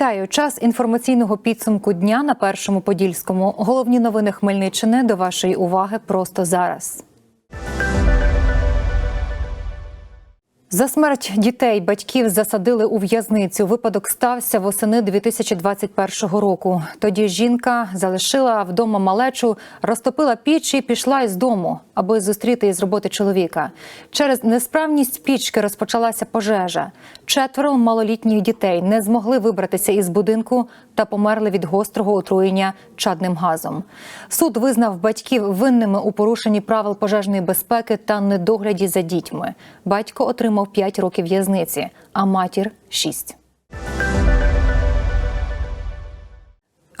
Вітаю! Час інформаційного підсумку дня на першому подільському. Головні новини Хмельниччини до вашої уваги просто зараз. За смерть дітей батьків засадили у в'язницю. Випадок стався восени 2021 року. Тоді жінка залишила вдома малечу, розтопила піч і пішла із дому, аби зустріти із роботи чоловіка. Через несправність пічки розпочалася пожежа. Четверо малолітніх дітей не змогли вибратися із будинку та померли від гострого отруєння чадним газом. Суд визнав батьків винними у порушенні правил пожежної безпеки та недогляді за дітьми. Батько отримав 5 років в'язниці, а матір 6.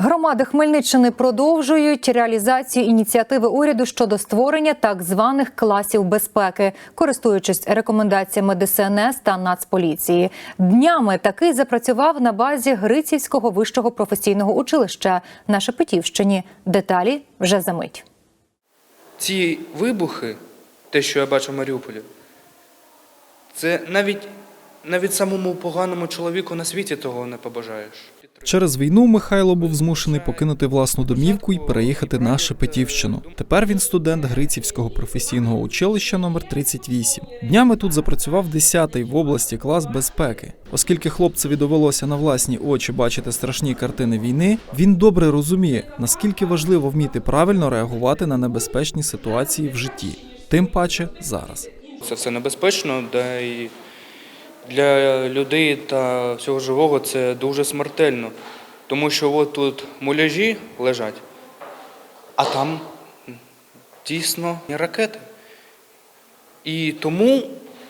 Громади Хмельниччини продовжують реалізацію ініціативи уряду щодо створення так званих класів безпеки, користуючись рекомендаціями ДСНС та Нацполіції. Днями такий запрацював на базі Грицівського вищого професійного училища на Шепетівщині. Деталі вже за мить. Ці вибухи, те, що я бачу в Маріуполі, це навіть, навіть самому поганому чоловіку на світі того не побажаєш. Через війну Михайло був змушений покинути власну домівку і переїхати на Шепетівщину. Тепер він студент Грицівського професійного училища номер 38. Днями тут запрацював 10-й в області клас безпеки. Оскільки хлопцеві довелося на власні очі бачити страшні картини війни, він добре розуміє, наскільки важливо вміти правильно реагувати на небезпечні ситуації в житті, тим паче зараз. Це все небезпечно, да і для людей та всього живого це дуже смертельно. Тому що от тут муляжі лежать, а там дійсно ракети. І тому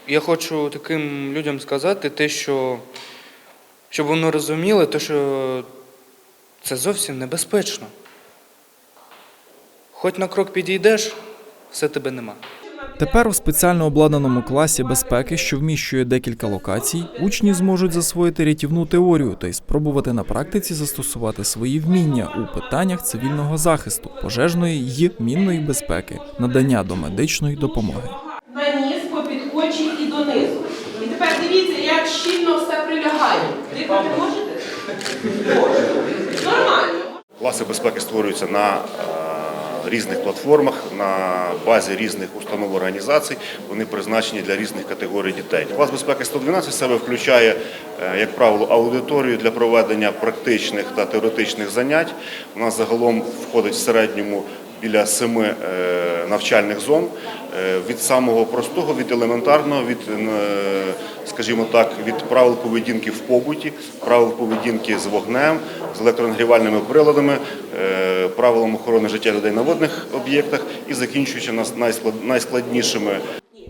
я хочу таким людям сказати те, що щоб вони розуміли, те, що це зовсім небезпечно. Хоч на крок підійдеш, все тебе нема. Тепер у спеціально обладнаному класі безпеки, що вміщує декілька локацій, учні зможуть засвоїти рятівну теорію та й спробувати на практиці застосувати свої вміння у питаннях цивільного захисту, пожежної й мінної безпеки, надання домедичної допомоги. на ніс, попід очі і донизу. І тепер дивіться, як щільно все прилягає. Дихати можете? Можете. Нормально. Класи безпеки створюються на різних платформах, на базі різних установ організацій. Вони призначені для різних категорій дітей. Клас безпеки 112 в себе включає, е, як правило, аудиторію для проведення практичних та теоретичних занять. У нас загалом входить в середньому біля семи е, навчальних зон. Е, Від самого простого, від елементарного, від, е, скажімо так, від правил поведінки в побуті, правил поведінки з вогнем, з електронагрівальними приладами, е, правилам охорони життя людей на водних об'єктах і закінчуючи нас найсклад- найскладнішими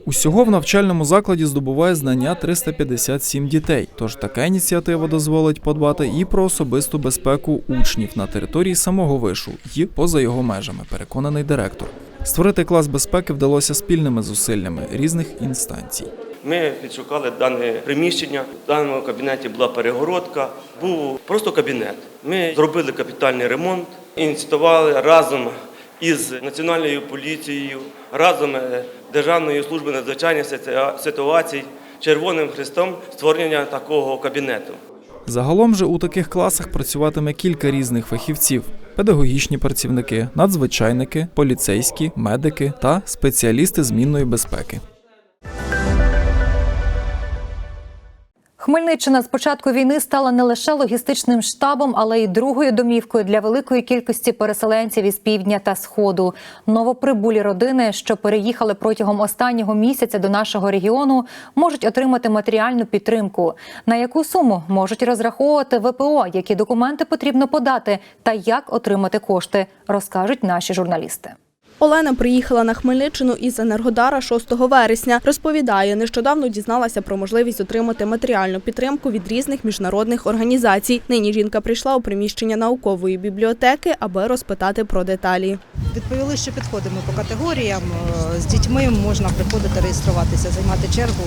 Усього в навчальному закладі здобуває знання 357 дітей. Тож така ініціатива дозволить подбати і про особисту безпеку учнів на території самого вишу, і поза його межами, переконаний директор. Створити клас безпеки вдалося спільними зусиллями різних інстанцій. Ми відшукали дане приміщення. В даному кабінеті була перегородка, був просто кабінет. Ми зробили капітальний ремонт, ініціювали разом із Національною поліцією, разом е, Державною службою надзвичайних ситуацій, Червоним Хрестом створення такого кабінету. Загалом же у таких класах працюватиме кілька різних фахівців: педагогічні працівники, надзвичайники, поліцейські, медики та спеціалісти змінної безпеки. Хмельниччина з початку війни стала не лише логістичним штабом, але й другою домівкою для великої кількості переселенців із півдня та сходу. Новоприбулі родини, що переїхали протягом останнього місяця до нашого регіону, можуть отримати матеріальну підтримку. На яку суму можуть розраховувати ВПО, які документи потрібно подати, та як отримати кошти, розкажуть наші журналісти. Олена приїхала на Хмельниччину із Енергодара 6 вересня. Розповідає, нещодавно дізналася про можливість отримати матеріальну підтримку від різних міжнародних організацій. Нині жінка прийшла у приміщення наукової бібліотеки, аби розпитати про деталі. Відповіли, що підходимо по категоріям. Е, З дітьми можна приходити реєструватися, займати чергу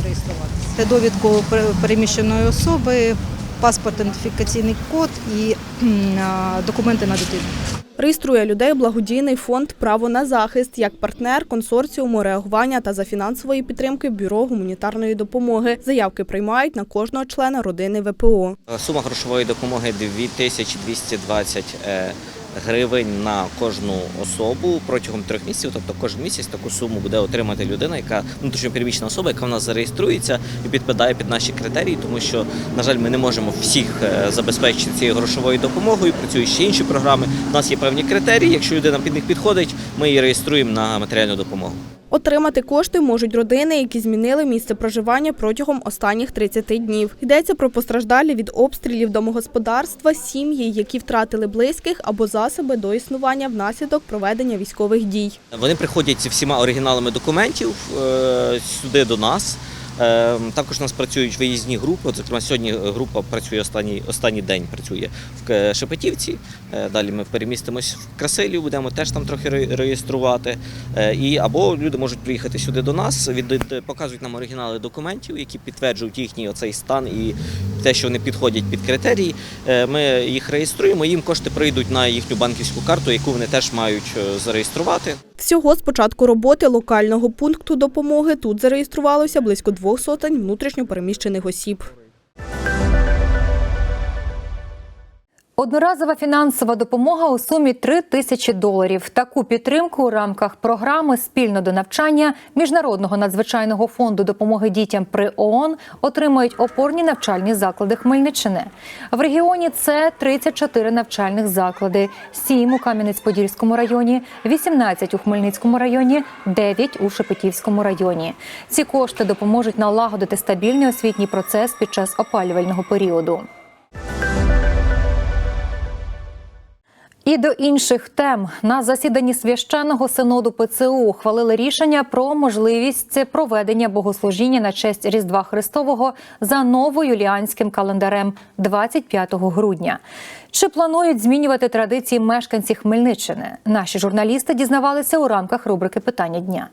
і реєструватися. Довідку пер- переміщеної особи, паспорт, ідентифікаційний код і документи на дитину. Реєструє людей благодійний фонд Право на захист як партнер консорціуму реагування та за фінансової підтримки Бюро гуманітарної допомоги. Заявки приймають на кожного члена родини ВПО. Сума грошової допомоги 2220 е, гривень на кожну особу протягом трьох місяців. Тобто кожен місяць таку суму буде отримати людина, яка внутрішньо переміщена особа, яка в нас зареєструється і підпадає під наші критерії, тому що, на жаль, ми не можемо всіх е, забезпечити цією грошовою допомогою. Працюють ще інші програми. У нас є певні критерії. Якщо людина під них підходить, ми її реєструємо на матеріальну допомогу. Отримати кошти можуть родини, які змінили місце проживання протягом останніх 30 днів. Йдеться про постраждалі від обстрілів домогосподарства, сім'ї, які втратили близьких або засоби до існування внаслідок проведення військових дій. Вони приходять зі всіма оригіналами документів е, сюди до нас. Е, Також у нас працюють виїзні групи. От, зокрема, сьогодні група працює останній, останній день працює в Шепетівці. Е, Далі ми перемістимось в Красилів, будемо теж там трохи реєструвати. Е, І або люди можуть приїхати сюди до нас, від показують нам оригінали документів, які підтверджують їхній оцей стан і те, що вони підходять під критерії. Е, Ми їх реєструємо. Їм кошти прийдуть на їхню банківську карту, яку вони теж мають е, зареєструвати. Всього з початку роботи локального пункту допомоги тут зареєструвалося близько двох сотень внутрішньопереміщених осіб. Одноразова фінансова допомога у сумі 3 тисячі доларів. Таку підтримку у рамках програми спільно до навчання Міжнародного надзвичайного фонду допомоги дітям при ООН отримають опорні навчальні заклади Хмельниччини. В регіоні це 34 навчальних заклади, 7 у Кам'янець-Подільському районі, 18 у Хмельницькому районі, 9 у Шепетівському районі. Ці кошти допоможуть налагодити стабільний освітній процес під час опалювального періоду. І до інших тем на засіданні священного синоду ПЦУ ухвалили рішення про можливість проведення богослужіння на честь Різдва Христового за новоюліанським календарем 25 грудня. Чи планують змінювати традиції мешканці Хмельниччини? Наші журналісти дізнавалися у рамках рубрики Питання дня.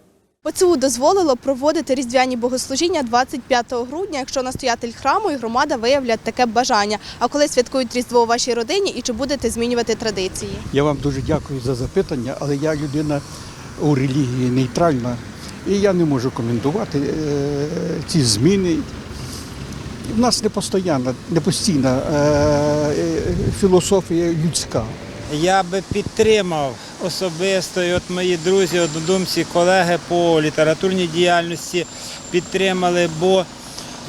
ПЦУ дозволило проводити різдвяні богослужіння 25 грудня, якщо настоятель храму і громада виявлять таке бажання. А коли святкують Різдво у вашій родині і чи будете змінювати традиції? Я вам дуже дякую за запитання, але я людина у релігії нейтральна, і я не можу коментувати е, ці зміни. У нас не постійна, не постійна е, е, філософія людська. Я би підтримав особисто, і от мої друзі, однодумці, колеги по літературній діяльності підтримали, бо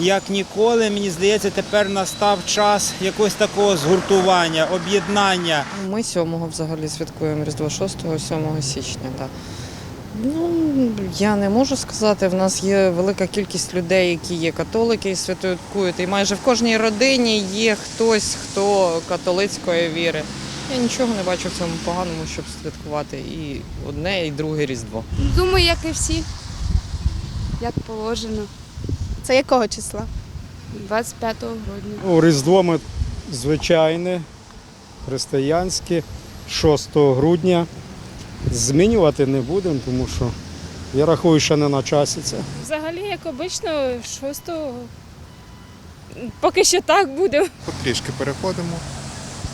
як ніколи, мені здається, тепер настав час якогось такого згуртування, об'єднання. Ми 7-го взагалі святкуємо Різдво 6-го, 7 січня. Да. Ну, я не можу сказати. В нас є велика кількість людей, які є католики і святкують. І майже в кожній родині є хтось, хто католицької віри. Я нічого не бачу в цьому поганому, щоб святкувати і одне, і друге Різдво. Думаю, як і всі, як положено. Це якого числа? 25 грудня. Ну, Різдво ми звичайне, християнське, 6 грудня. Змінювати не будемо, тому що я рахую, що не на часі це. Взагалі, як обично, 6-го. Поки що так буде. Потрішки переходимо.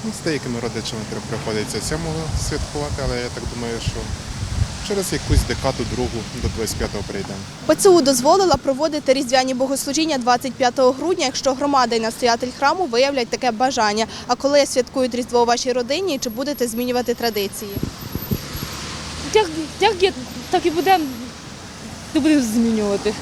Ну, з деякими родичами приходиться сьомого святкувати, але я так думаю, що через якусь декаду другу до 25-го прийдемо. ПЦУ дозволила проводити різдвяні богослужіння 25 грудня, якщо громада і настоятель храму виявлять таке бажання. А коли святкують Різдво у вашій родині, чи будете змінювати традиції? Як, як є, так і будемо не будемо змінювати.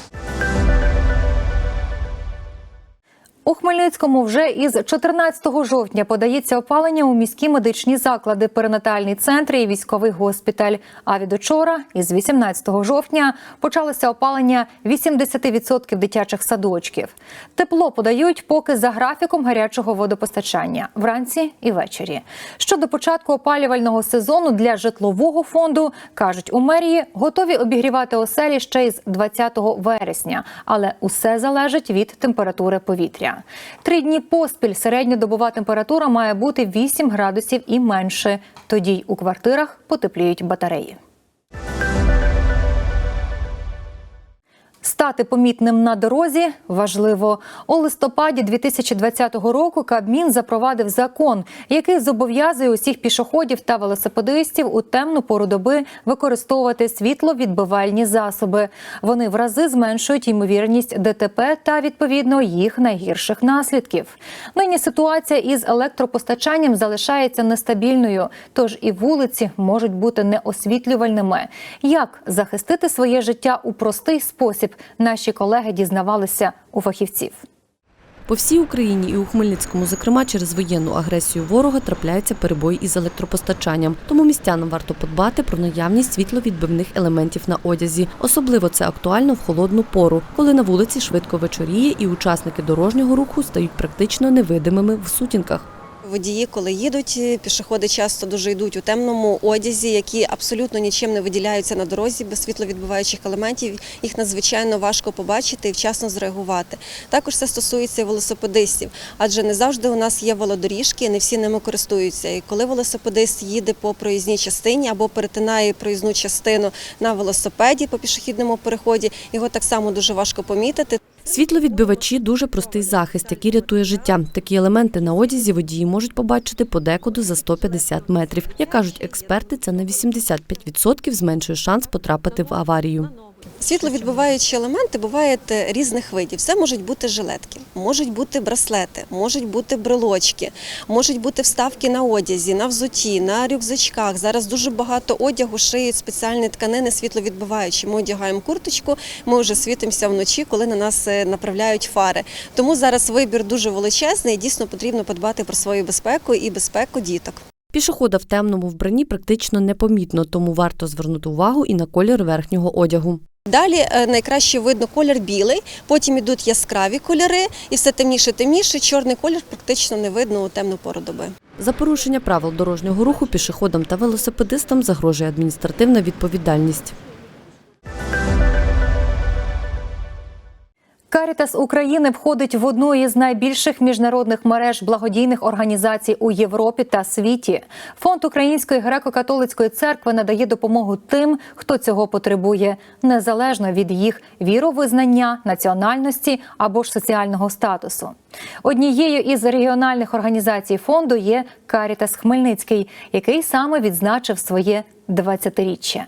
У Хмельницькому вже із 14 жовтня подається опалення у міські медичні заклади, перинатальні центри і військовий госпіталь. А від учора, із 18 жовтня, почалося опалення 80% дитячих садочків. Тепло подають поки за графіком гарячого водопостачання вранці і ввечері. Щодо початку опалювального сезону для житлового фонду кажуть у мерії, готові обігрівати оселі ще із 20 вересня, але усе залежить від температури повітря. Три дні поспіль середньодобова температура має бути 8 градусів і менше. Тоді у квартирах потепліють батареї. Стати помітним на дорозі важливо. У листопаді 2020 року Кабмін запровадив закон, який зобов'язує усіх пішоходів та велосипедистів у темну пору доби використовувати світловідбивальні засоби. Вони в рази зменшують ймовірність ДТП та відповідно їх найгірших наслідків. Нині ситуація із електропостачанням залишається нестабільною, тож і вулиці можуть бути неосвітлювальними. Як захистити своє життя у простий спосіб? Наші колеги дізнавалися у фахівців. По всій Україні і у Хмельницькому, зокрема, через воєнну агресію ворога трапляються перебої із електропостачанням. Тому містянам варто подбати про наявність світловідбивних елементів на одязі. Особливо це актуально в холодну пору, коли на вулиці швидко вечоріє і учасники дорожнього руху стають практично невидимими в сутінках. Водії, коли їдуть, пішоходи часто дуже йдуть у темному одязі, які абсолютно нічим не виділяються на дорозі без світловідбиваючих елементів. Їх надзвичайно важко побачити і вчасно зреагувати. Також це стосується і велосипедистів, адже не завжди у нас є велодоріжки, не всі ними користуються. І коли велосипедист їде по проїзній частині або перетинає проїзну частину на велосипеді по пішохідному переході, його так само дуже важко помітити. Світловідбивачі дуже простий захист, який рятує життя. Такі елементи на одязі водії можуть побачити подекуди за 150 метрів. Як кажуть експерти, це на 85% зменшує шанс потрапити в аварію. Світловідбиваючі елементи бувають різних видів. Це можуть бути жилетки, можуть бути браслети, можуть бути брелочки, можуть бути вставки на одязі, на взуті, на рюкзачках. Зараз дуже багато одягу шиють спеціальні тканини світловідбиваючі. Ми одягаємо курточку, ми вже світимося вночі, коли на нас е, направляють фари. Тому зараз вибір дуже величезний і дійсно потрібно подбати про свою безпеку і безпеку діток. Пішохода в темному вбранні практично непомітно, тому варто звернути увагу і на колір верхнього одягу. Далі е, найкраще видно колір білий, потім йдуть яскраві кольори, і все темніше, темніше. Чорний колір практично не видно у темну пору доби. За порушення правил дорожнього руху пішоходам та велосипедистам загрожує адміністративна відповідальність. Карітас України входить в одну із найбільших міжнародних мереж благодійних організацій у Європі та світі. Фонд Української греко-католицької церкви надає допомогу тим, хто цього потребує, незалежно від їх віровизнання, національності або ж соціального статусу. Однією із регіональних організацій фонду є Карітас Хмельницький, який саме відзначив своє 20-річчя.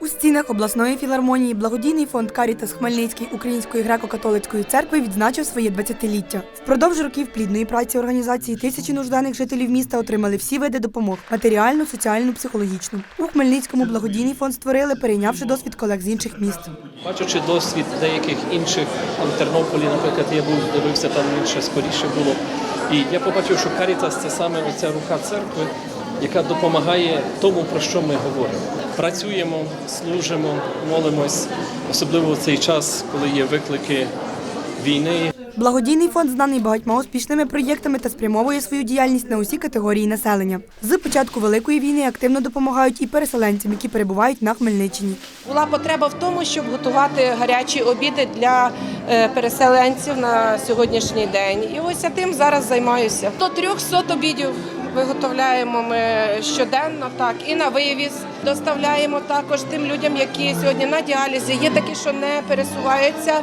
У стінах обласної філармонії благодійний фонд Карітас Хмельницький Української греко-католицької церкви відзначив своє 20-ліття. Впродовж років плідної праці організації тисячі нужденних жителів міста отримали всі види допомог матеріальну, соціальну, психологічну. У Хмельницькому благодійний фонд створили, перейнявши досвід колег з інших міст. Бачачи досвід деяких інших там, Тернополі, наприклад, я був дивився там інше скоріше було. І я побачив, що Карітас це саме оця рука церкви, яка допомагає тому, про що ми говоримо. Працюємо, служимо, молимось, особливо в цей час, коли є виклики війни. Благодійний фонд знаний багатьма успішними проєктами та спрямовує свою діяльність на усі категорії населення. З початку великої війни активно допомагають і переселенцям, які перебувають на Хмельниччині. Була потреба в тому, щоб готувати гарячі обіди для е, переселенців на сьогоднішній день. І ось я тим зараз займаюся. До 300 обідів виготовляємо ми щоденно, так і на вивіз. Доставляємо також тим людям, які сьогодні на діалізі. Є такі, що не пересуваються.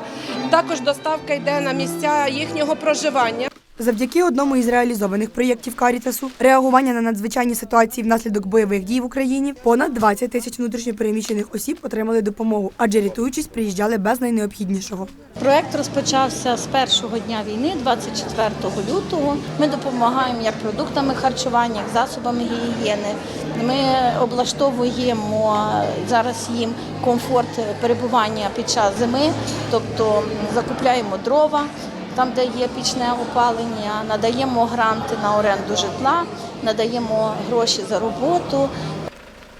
Також доставка йде на місця їхнього проживання. Завдяки одному із реалізованих проєктів Карітасу реагування на надзвичайні ситуації внаслідок бойових дій в Україні понад 20 тисяч внутрішньопереміщених осіб отримали допомогу, адже рятуючись, приїжджали без найнеобхіднішого. Проект розпочався з першого дня війни, 24 лютого. Ми допомагаємо як продуктами харчування, як засобами гігієни. Ми облаштовуємо зараз їм комфорт перебування під час зими, тобто закупляємо дрова. Там, де є пічне опалення, надаємо гранти на оренду житла, надаємо гроші за роботу.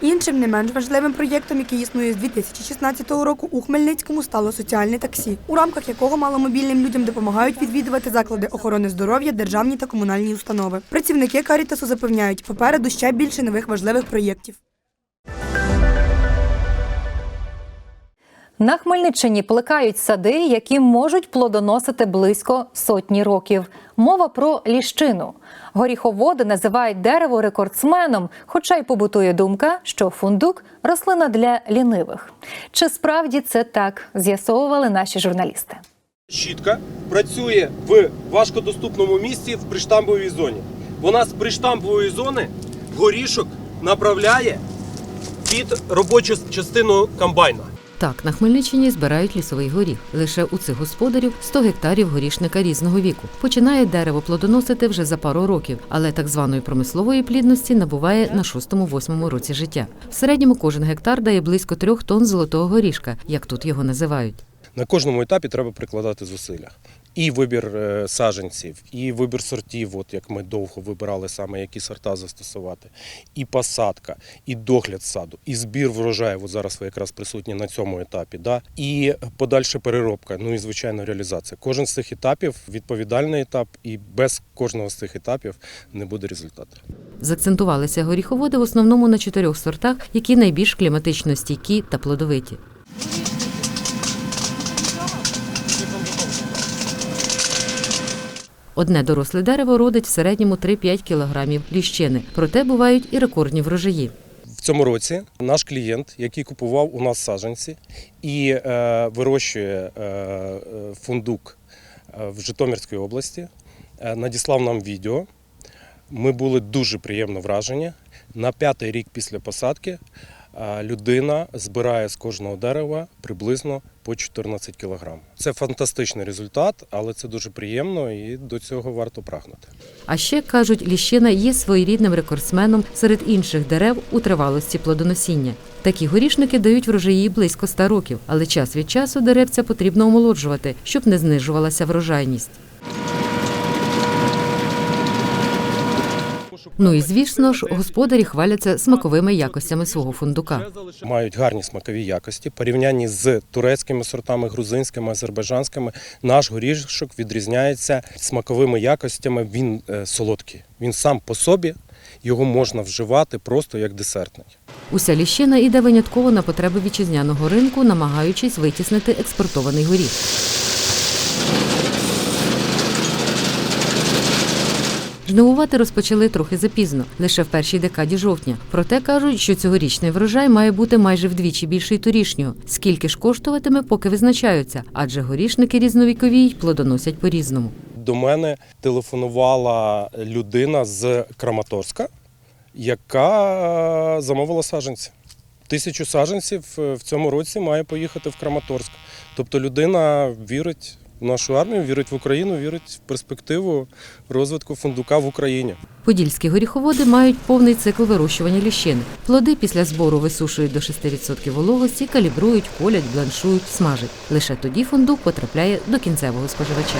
Іншим не менш важливим проєктом, який існує з 2016 року у Хмельницькому, стало соціальне таксі, у рамках якого маломобільним людям допомагають відвідувати заклади охорони здоров'я, державні та комунальні установи. Працівники Карітасу запевняють, попереду ще більше нових важливих проєктів. На Хмельниччині плекають сади, які можуть плодоносити близько сотні років. Мова про ліщину. Горіховоди називають дерево рекордсменом, хоча й побутує думка, що фундук рослина для лінивих. Чи справді це так? З'ясовували наші журналісти. Щітка працює в важкодоступному місці в приштамбовій зоні. Вона з приштамбової зони горішок направляє під робочу частину комбайна. Так, на Хмельниччині збирають лісовий горіх. Лише у цих господарів 100 гектарів горішника різного віку. Починає дерево плодоносити вже за пару років, але так званої промислової плідності набуває на 6-8 році життя. В середньому кожен гектар дає близько трьох тонн золотого горішка, як тут його називають. На кожному етапі треба прикладати зусилля. І вибір е, саджанців, і вибір сортів, от як ми довго вибирали саме, які сорта застосувати, і посадка, і догляд саду, і збір врожаю. От зараз ви якраз присутні на цьому етапі. Да? І подальша переробка, ну і звичайно реалізація. Кожен з цих етапів відповідальний етап, і без кожного з цих етапів не буде результату. Закцентувалися горіховоди в основному на чотирьох сортах, які найбільш кліматично стійкі та плодовиті. Одне доросле дерево родить в середньому 3-5 кілограмів ліщини, проте бувають і рекордні врожаї. В цьому році наш клієнт, який купував у нас саджанці і е, вирощує е, фундук е, в Житомирській області, надіслав нам відео. Ми були дуже приємно вражені. На п'ятий рік після посадки людина збирає з кожного дерева приблизно по 14 кілограм. Це фантастичний результат, але це дуже приємно і до цього варто прагнути. А ще кажуть, ліщина є своєрідним рекордсменом серед інших дерев у тривалості плодоносіння. Такі горішники дають врожаї близько 100 років, але час від часу деревця потрібно омолоджувати, щоб не знижувалася врожайність. Ну і звісно ж, господарі хваляться смаковими якостями свого фундука. Мають гарні смакові якості. Порівнянні з турецькими сортами, грузинськими, азербайджанськими. Наш горішок відрізняється смаковими якостями. Він е, солодкий. Він сам по собі його можна вживати просто як десертний. Уся ліщина іде винятково на потреби вітчизняного ринку, намагаючись витіснити експортований горіх. Жнивувати розпочали трохи запізно, лише в першій декаді жовтня. Проте кажуть, що цьогорічний врожай має бути майже вдвічі більший торішнього. Скільки ж коштуватиме, поки визначаються, адже горішники різновікові й плодоносять по-різному. До мене телефонувала людина з Краматорська, яка е, замовила саджанці. Тисячу саджанців е, в цьому році має поїхати в Краматорськ. Тобто людина вірить в нашу армію, вірить в Україну, вірить в перспективу розвитку фундука в Україні. Подільські горіховоди мають повний цикл вирощування ліщини. Плоди після збору висушують до 6% вологості, калібрують, колять, бланшують, смажать. Лише тоді фундук потрапляє до кінцевого споживача.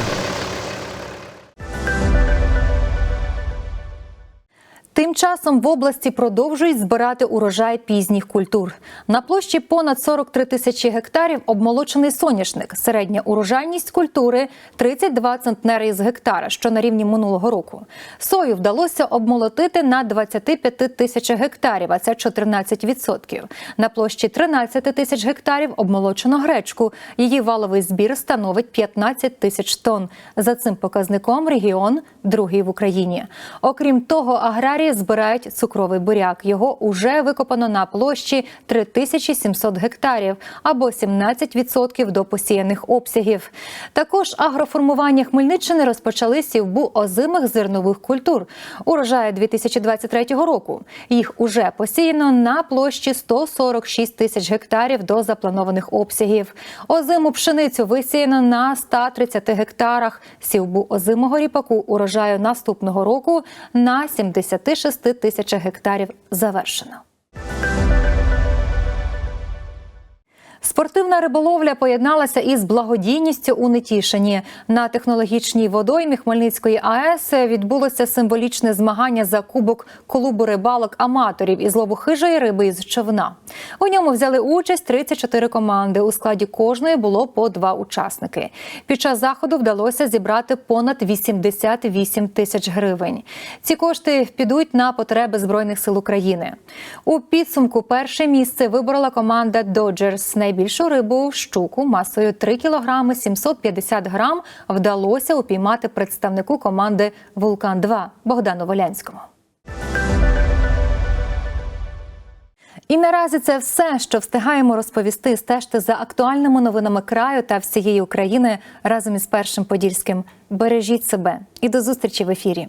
Часом в області продовжують збирати урожай пізніх культур. На площі понад 43 тисячі гектарів обмолочений соняшник. Середня урожайність культури 32 центнери з гектара, що на рівні минулого року. Сою вдалося обмолотити на 25 тисячах гектарів, а це 14%. На площі 13 тисяч гектарів обмолочено гречку. Її валовий збір становить 15 тисяч тонн. За цим показником регіон другий в Україні. Окрім того, аграрії збирають цукровий буряк. Його уже викопано на площі 3700 гектарів або 17% до посіяних обсягів. Також агроформування Хмельниччини розпочали сівбу озимих зернових культур. Урожаю 2023 року. Їх уже посіяно на площі 146 тисяч гектарів до запланованих обсягів. Озиму пшеницю висіяно на 130 гектарах. Сівбу озимого ріпаку урожаю наступного року на 76 тисячах гектарів завершено. Спортивна риболовля поєдналася із благодійністю у Нетішині. На технологічній водоймі Хмельницької АЕС відбулося символічне змагання за кубок клубу рибалок аматорів із лову хижої риби із човна. У ньому взяли участь 34 команди. У складі кожної було по два учасники. Під час заходу вдалося зібрати понад 88 тисяч гривень. Ці кошти підуть на потреби збройних сил України. У підсумку перше місце виборола команда Dodgers. Найбільшу рибу щуку масою 3 кг 750 грам вдалося упіймати представнику команди Вулкан 2 Богдану Волянському. І наразі це все, що встигаємо розповісти. Стежте за актуальними новинами краю та всієї України разом із першим подільським. Бережіть себе і до зустрічі в ефірі.